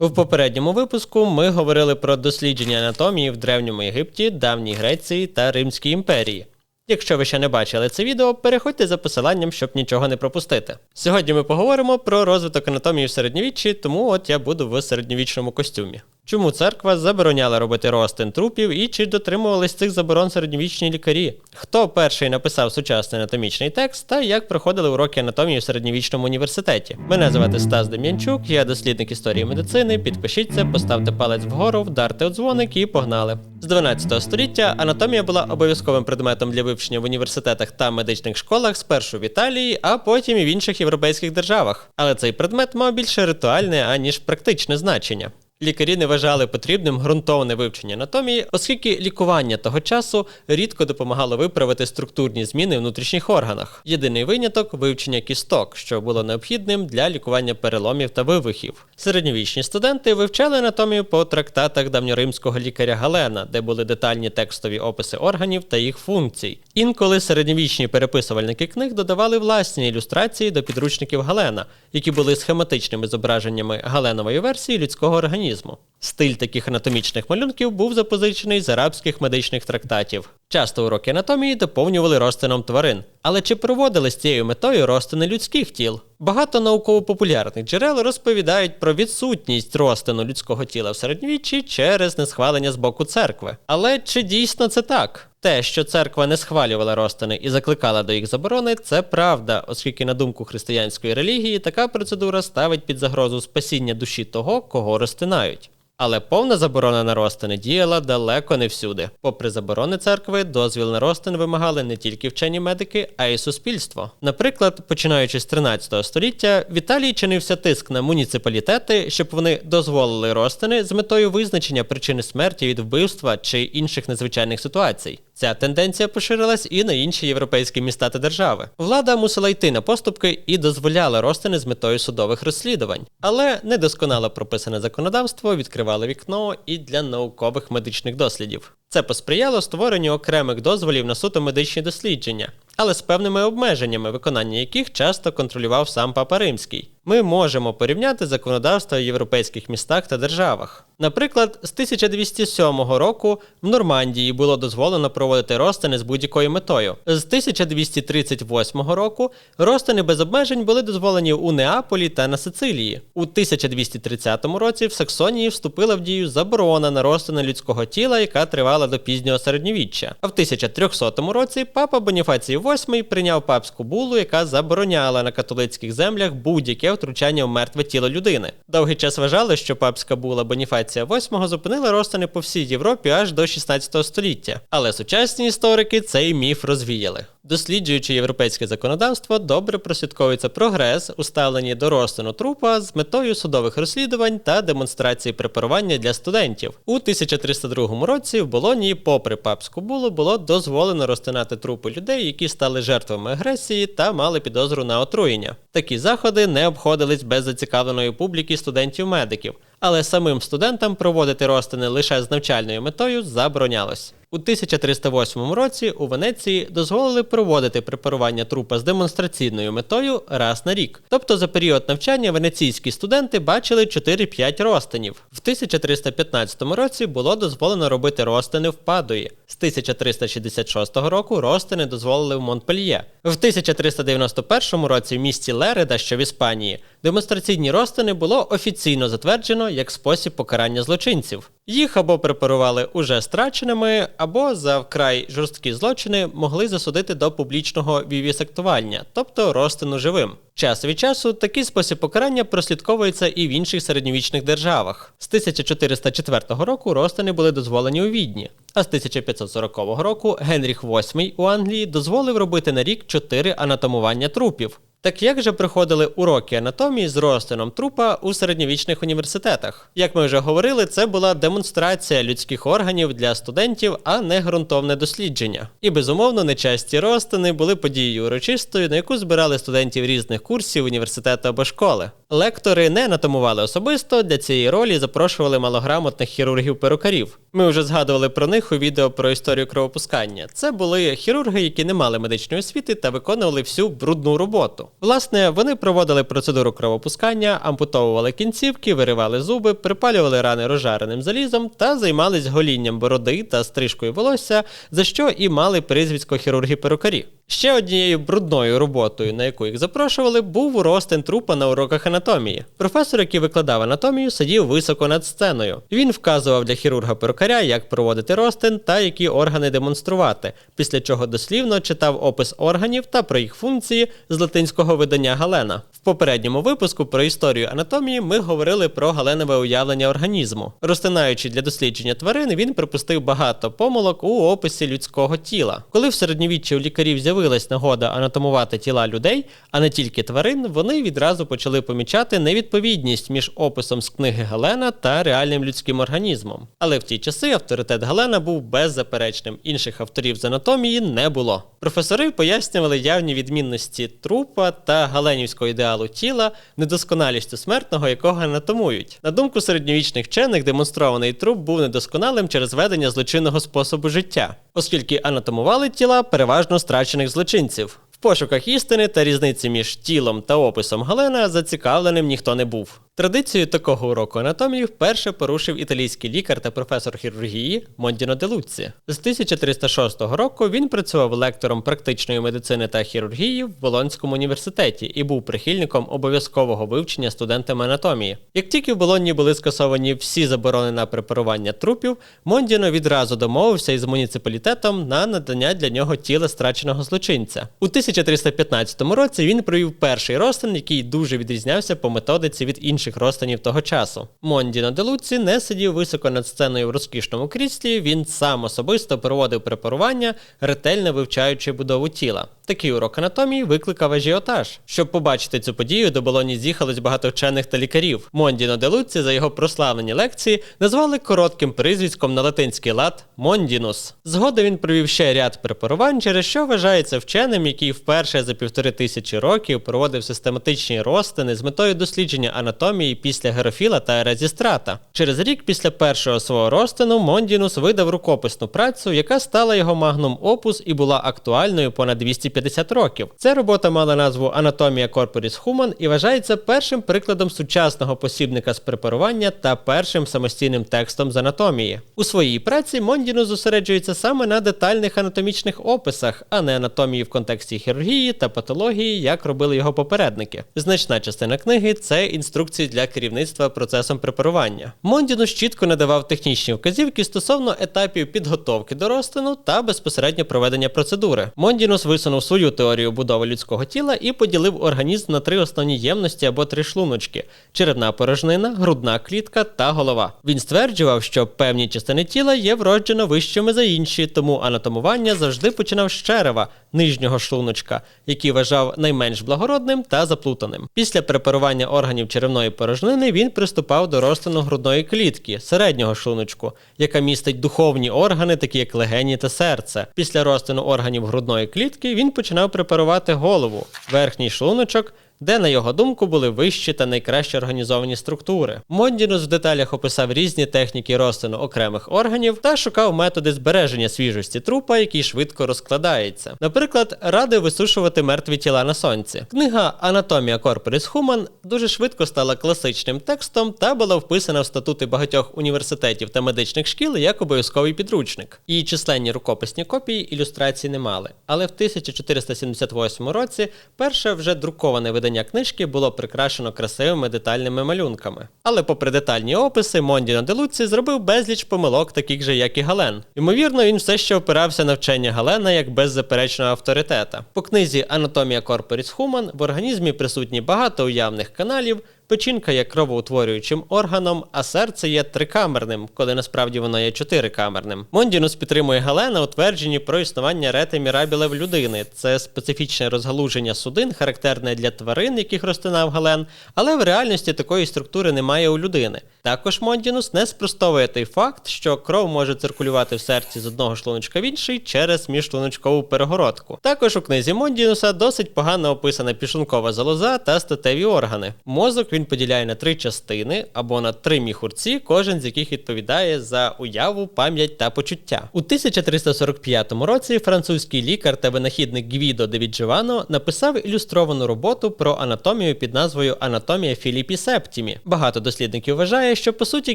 В попередньому випуску ми говорили про дослідження анатомії в Древньому Єгипті, Давній Греції та Римській імперії. Якщо ви ще не бачили це відео, переходьте за посиланням, щоб нічого не пропустити. Сьогодні ми поговоримо про розвиток анатомії в середньовіччі, тому от я буду в середньовічному костюмі. Чому церква забороняла робити розтин трупів і чи дотримувались цих заборон середньовічні лікарі? Хто перший написав сучасний анатомічний текст та як проходили уроки анатомії в середньовічному університеті? Мене звати Стас Дем'янчук, я дослідник історії медицини. Підпишіться, поставте палець вгору, вдарте дзвоник і погнали. З 12 століття анатомія була обов'язковим предметом для вивчення в університетах та медичних школах спершу в Італії, а потім і в інших європейських державах. Але цей предмет мав більше ритуальне аніж практичне значення. Лікарі не вважали потрібним ґрунтовне вивчення анатомії, оскільки лікування того часу рідко допомагало виправити структурні зміни в внутрішніх органах. Єдиний виняток вивчення кісток, що було необхідним для лікування переломів та вивихів. Середньовічні студенти вивчали анатомію по трактатах давньоримського лікаря Галена, де були детальні текстові описи органів та їх функцій. Інколи середньовічні переписувальники книг додавали власні ілюстрації до підручників Галена, які були схематичними зображеннями галенової версії людського організму. Стиль таких анатомічних малюнків був запозичений з арабських медичних трактатів. Часто уроки анатомії доповнювали розтином тварин. Але чи проводили з цією метою розтини людських тіл? Багато науково-популярних джерел розповідають про відсутність розтину людського тіла в середньовіччі через несхвалення з боку церкви. Але чи дійсно це так? Те, що церква не схвалювала розтини і закликала до їх заборони, це правда, оскільки, на думку християнської релігії, така процедура ставить під загрозу спасіння душі того, кого розтинають. Але повна заборона на розтини діяла далеко не всюди. Попри заборони церкви, дозвіл на розтин вимагали не тільки вчені медики, а й суспільство. Наприклад, починаючи з 13 століття, в Італії чинився тиск на муніципалітети, щоб вони дозволили розтини з метою визначення причини смерті від вбивства чи інших незвичайних ситуацій. Ця тенденція поширилась і на інші європейські міста та держави. Влада мусила йти на поступки і дозволяла розтини з метою судових розслідувань, але недосконало прописане законодавство відкривало вікно і для наукових медичних дослідів. Це посприяло створенню окремих дозволів на суто медичні дослідження, але з певними обмеженнями, виконання яких часто контролював сам Папа Римський. Ми можемо порівняти законодавство в європейських містах та державах. Наприклад, з 1207 року в Нормандії було дозволено проводити розтини з будь-якою метою. З 1238 року розтини без обмежень були дозволені у Неаполі та на Сицилії. У 1230 році в Саксонії вступила в дію заборона на розтини людського тіла, яка тривала до пізнього середньовіччя. А в 1300 році папа Боніфацій VIII прийняв папську булу, яка забороняла на католицьких землях будь-яке втручання в мертве тіло людини. Довгий час вважали, що папська була Боніфація VIII зупинила розтини по всій Європі аж до 16 століття. Але сучасні історики цей міф розвіяли. Досліджуючи європейське законодавство, добре прослідковується прогрес у ставленні до розтину трупа з метою судових розслідувань та демонстрації препарування для студентів. У 1302 році в Болонії, попри папську булу, було дозволено розтинати трупи людей, які стали жертвами агресії та мали підозру на отруєння. Такі заходи не обходились без зацікавленої публіки студентів-медиків, але самим студентам проводити розтини лише з навчальною метою заборонялось. У 1308 році у Венеції дозволили проводити препарування трупа з демонстраційною метою раз на рік. Тобто за період навчання венеційські студенти бачили 4-5 розтинів. В 1315 році було дозволено робити розтини в Падуї. З 1366 року розтини дозволили в Монпельє. В 1391 році в місті Лереда, що в Іспанії, демонстраційні розтини було офіційно затверджено як спосіб покарання злочинців. Їх або препарували уже страченими, або за вкрай жорсткі злочини могли засудити до публічного вівісектування, тобто розтину живим. Час від часу такий спосіб покарання прослідковується і в інших середньовічних державах. З 1404 року розтини були дозволені у Відні. А з 1540 року Генріх VIII у Англії дозволив робити на рік 4 анатомування трупів. Так як же проходили уроки анатомії з розтином трупа у середньовічних університетах? Як ми вже говорили, це була демонстрація людських органів для студентів, а не ґрунтовне дослідження. І безумовно, нечасті розтини були подією урочистою, на яку збирали студентів різних курсів університету або школи. Лектори не анатомували особисто, для цієї ролі запрошували малограмотних хірургів-перукарів. Ми вже згадували про них у відео про історію кровопускання. Це були хірурги, які не мали медичної освіти та виконували всю брудну роботу. Власне, вони проводили процедуру кровопускання, ампутовували кінцівки, виривали зуби, припалювали рани розжареним залізом та займались голінням бороди та стрижкою волосся, за що і мали прізвисько хірурги-перукарі. Ще однією брудною роботою, на яку їх запрошували, був ростин трупа на уроках анатомії. Професор, який викладав анатомію, сидів високо над сценою. Він вказував для хірурга-перукаря, як проводити ростин та які органи демонструвати, після чого дослівно читав опис органів та про їх функції з латинського видання Галена. В попередньому випуску про історію анатомії ми говорили про галенове уявлення організму. Розтинаючи для дослідження тварин, він припустив багато помилок у описі людського тіла. Коли в середньовіччі у лікарів з'явилась нагода анатомувати тіла людей, а не тільки тварин, вони відразу почали помічати невідповідність між описом з книги Галена та реальним людським організмом. Але в ті часи авторитет Галена був беззаперечним. Інших авторів з анатомії не було. Професори пояснювали явні відмінності трупа та галенівського ідеалу тіла недосконалістю смертного, якого анатомують. На думку середньовічних вчених, демонстрований труп був недосконалим через ведення злочинного способу життя, оскільки анатомували тіла переважно страчених злочинців. В пошуках істини та різниці між тілом та описом Галена зацікавленим ніхто не був. Традицію такого уроку анатомії вперше порушив італійський лікар та професор хірургії Мондіно де Луцці. З 1306 року він працював лектором практичної медицини та хірургії в Болонському університеті і був прихильником обов'язкового вивчення студентами анатомії. Як тільки в Болонні були скасовані всі заборони на препарування трупів, Мондіно відразу домовився із муніципалітетом на надання для нього тіла страченого злочинця. У 1315 році він провів перший розтин, який дуже відрізнявся по методиці від інших розтинів того часу. Монді на делуці не сидів високо над сценою в розкішному кріслі, він сам особисто проводив препарування, ретельно вивчаючи будову тіла. Такий урок анатомії викликав ажіотаж. Щоб побачити цю подію, до Болоні з'їхалось багато вчених та лікарів. Мондіно де за його прославлені лекції назвали коротким прізвиськом на латинський лад Мондінус. Згодом він провів ще ряд препарувань, через що вважається вченим, який вперше за півтори тисячі років проводив систематичні розтини з метою дослідження анатомії після Герофіла та Еразістрата. Через рік після першого свого розтину Мондінус видав рукописну працю, яка стала його магнум опус і була актуальною понад 250 років. Ця робота мала назву Анатомія Corporis Human і вважається першим прикладом сучасного посібника з препарування та першим самостійним текстом з анатомії. У своїй праці Мондінус зосереджується саме на детальних анатомічних описах, а не анатомії в контексті хірургії та патології, як робили його попередники. Значна частина книги це інструкції для керівництва процесом препарування. Мондінус чітко надавав технічні вказівки стосовно етапів підготовки до розтину та безпосередньо проведення процедури. Мондінус висунув свою теорію будови людського тіла і поділив організм на три основні ємності або три шлуночки: черевна порожнина, грудна клітка та голова. Він стверджував, що певні частини тіла є вроджено вищими за інші, тому анатомування завжди починав з черева, нижнього шлуночка, який вважав найменш благородним та заплутаним. Після препарування органів черевної порожнини він приступав до розтину грудної клітки, середнього шлуночку, яка містить духовні органи, такі як легені та серце. Після розтину органів грудної клітки він починав препарувати голову, верхній шлуночок. Де, на його думку, були вищі та найкраще організовані структури. Мондінус в деталях описав різні техніки розтину окремих органів та шукав методи збереження свіжості трупа, який швидко розкладається. Наприклад, радив висушувати мертві тіла на сонці. Книга Анатомія Corporis Human дуже швидко стала класичним текстом та була вписана в статути багатьох університетів та медичних шкіл як обов'язковий підручник. Її численні рукописні копії ілюстрацій не мали. Але в 1478 році перше вже друковане видання книжки було прикрашено красивими детальними малюнками. Але, попри детальні описи, Мондіно Делуці зробив безліч помилок, таких же, як і Гален. Ймовірно, він все ще опирався на вчення Галена як беззаперечного авторитета. По книзі Анатомія Corporis Human в організмі присутні багато уявних каналів. Печінка є кровоутворюючим органом, а серце є трикамерним, коли насправді воно є чотирикамерним. Мондінус підтримує Галена у твердженні про існування рети мірабіле в людини. Це специфічне розгалуження судин, характерне для тварин, яких розтинав Гален, але в реальності такої структури немає у людини. Також Мондінус не спростовує той факт, що кров може циркулювати в серці з одного шлуночка в інший через міжшлуночкову перегородку. Також у книзі Мондінуса досить погано описана пішлункова залоза та статеві органи. Мозок він поділяє на три частини або на три міхурці, кожен з яких відповідає за уяву, пам'ять та почуття. У 1345 році французький лікар та винахідник Гвідо де Відживано написав ілюстровану роботу про анатомію під назвою Анатомія Філіпі Септімі. Багато дослідників вважає, що по суті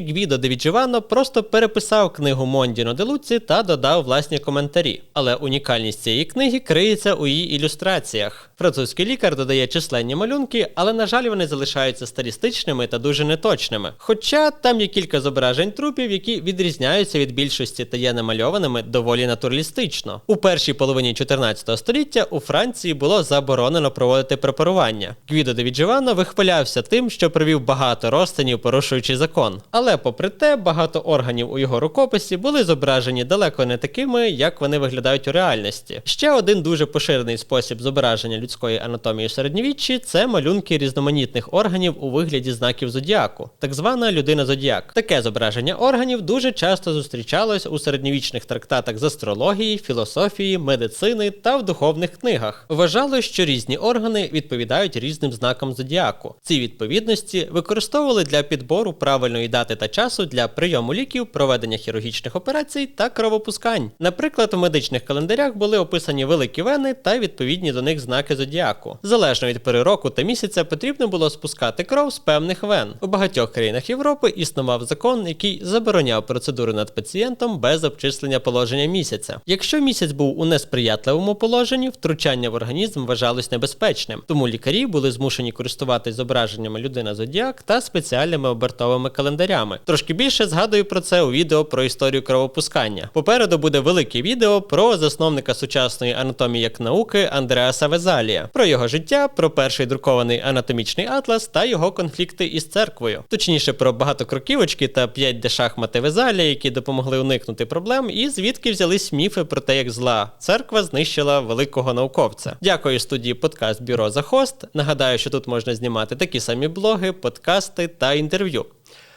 Гвідо де Відживано просто переписав книгу Мондіно де Луці та додав власні коментарі. Але унікальність цієї книги криється у її ілюстраціях. Французький лікар додає численні малюнки, але на жаль, вони залишаються стилістичними та дуже неточними. Хоча там є кілька зображень трупів, які відрізняються від більшості та є намальованими доволі натуралістично. У першій половині 14 століття у Франції було заборонено проводити препарування. Гвідо де Відживано вихвалявся тим, що провів багато розтинів, порушуючи закон. Але, попри те, багато органів у його рукописі були зображені далеко не такими, як вони виглядають у реальності. Ще один дуже поширений спосіб зображення людської анатомії середньовіччі це малюнки різноманітних органів у вигляді знаків зодіаку, так звана людина зодіак. Таке зображення органів дуже часто зустрічалось у середньовічних трактатах з астрології, філософії, медицини та в духовних книгах. Вважалось, що різні органи відповідають різним знакам зодіаку. Ці відповідності використовували для підбору правильної дати та часу для прийому ліків, проведення хірургічних операцій та кровопускань. Наприклад, у медичних календарях були описані великі вени та відповідні до них знаки зодіаку. Залежно від пори року та місяця потрібно було спускати кров з певних вен. У багатьох країнах Європи існував закон, який забороняв процедури над пацієнтом без обчислення положення місяця. Якщо місяць був у несприятливому положенні, втручання в організм вважалось небезпечним, тому лікарі були змушені користуватись зображеннями людина зодіак та спеціальними обертовими календарями. Трошки більше згадую про це у відео про історію кровопускання. Попереду буде велике відео про засновника сучасної анатомії як науки Андреаса Везалія, про його життя, про перший друкований анатомічний атлас та його конфлікти із церквою. Точніше про багатокроківочки та 5 d шахмати Везалія, які допомогли уникнути проблем, і звідки взялись міфи про те, як зла церква знищила великого науковця. Дякую студії подкаст Бюро за хост. Нагадаю, що тут можна знімати такі самі блоги, подкасти та інтерв'ю.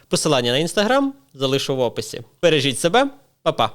Посилання на інстаграм залишу в описі. Бережіть себе, па-па!